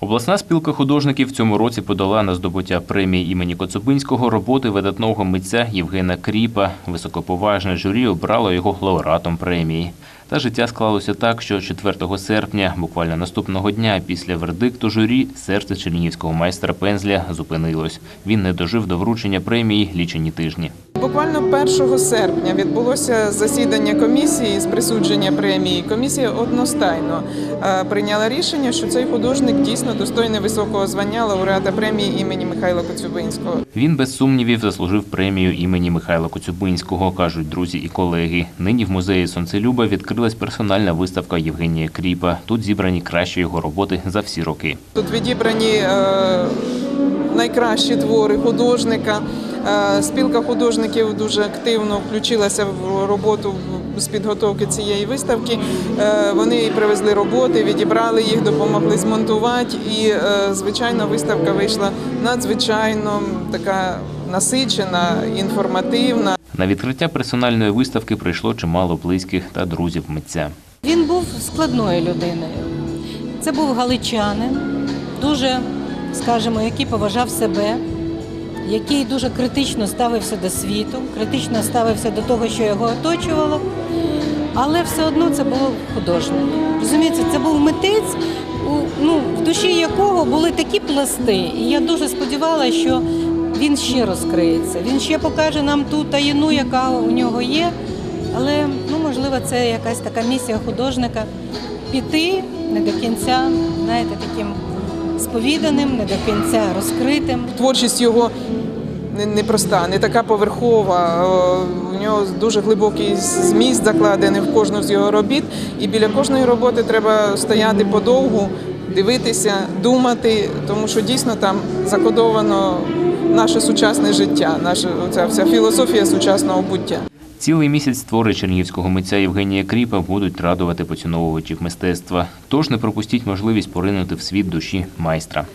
Обласна спілка художників в цьому році подала на здобуття премії імені Коцюбинського роботи видатного митця Євгена Кріпа. Високоповажне журі обрало його лауреатом премії. Та життя склалося так, що 4 серпня, буквально наступного дня після вердикту журі, серце чернігівського майстра пензля зупинилось. Він не дожив до вручення премії лічені тижні. Буквально 1 серпня відбулося засідання комісії з присудження премії. Комісія одностайно е, прийняла рішення, що цей художник дійсно достойний високого звання лауреата премії імені Михайла Коцюбинського. Він без сумнівів заслужив премію імені Михайла Коцюбинського, кажуть друзі і колеги. Нині в музеї Сонцелюба відкрилась персональна виставка Євгенія Кріпа. Тут зібрані кращі його роботи за всі роки. Тут відібрані е, найкращі твори художника. Е, Спілка художників дуже активно включилася в роботу з підготовки цієї виставки. Е, Вони привезли роботи, відібрали їх, допомогли змонтувати. І, е, звичайно, виставка вийшла надзвичайно така насичена, інформативна. На відкриття персональної виставки прийшло чимало близьких та друзів митця. Він був складною людиною. Це був галичанин, дуже, скажімо, який поважав себе, який дуже критично ставився до світу, критично ставився до того, що його оточувало. Але все одно це був художник. Розумієте, це був митець, ну, в душі якого були такі пласти. І я дуже сподівалася, що він ще розкриється. Він ще покаже нам ту таїну, яка у нього є. Але ну, можливо, це якась така місія художника піти не до кінця, знаєте, таким сповіданим, не до кінця розкритим. Творчість його непроста, не така поверхова. У нього дуже глибокий зміст закладений в кожну з його робіт. І біля кожної роботи треба стояти подовгу, дивитися, думати, тому що дійсно там закодовано наше сучасне життя, наша вся філософія сучасного буття. Цілий місяць твори чернігівського митця Євгенія Кріпа будуть радувати поціновувачів мистецтва. Тож не пропустіть можливість поринути в світ душі майстра.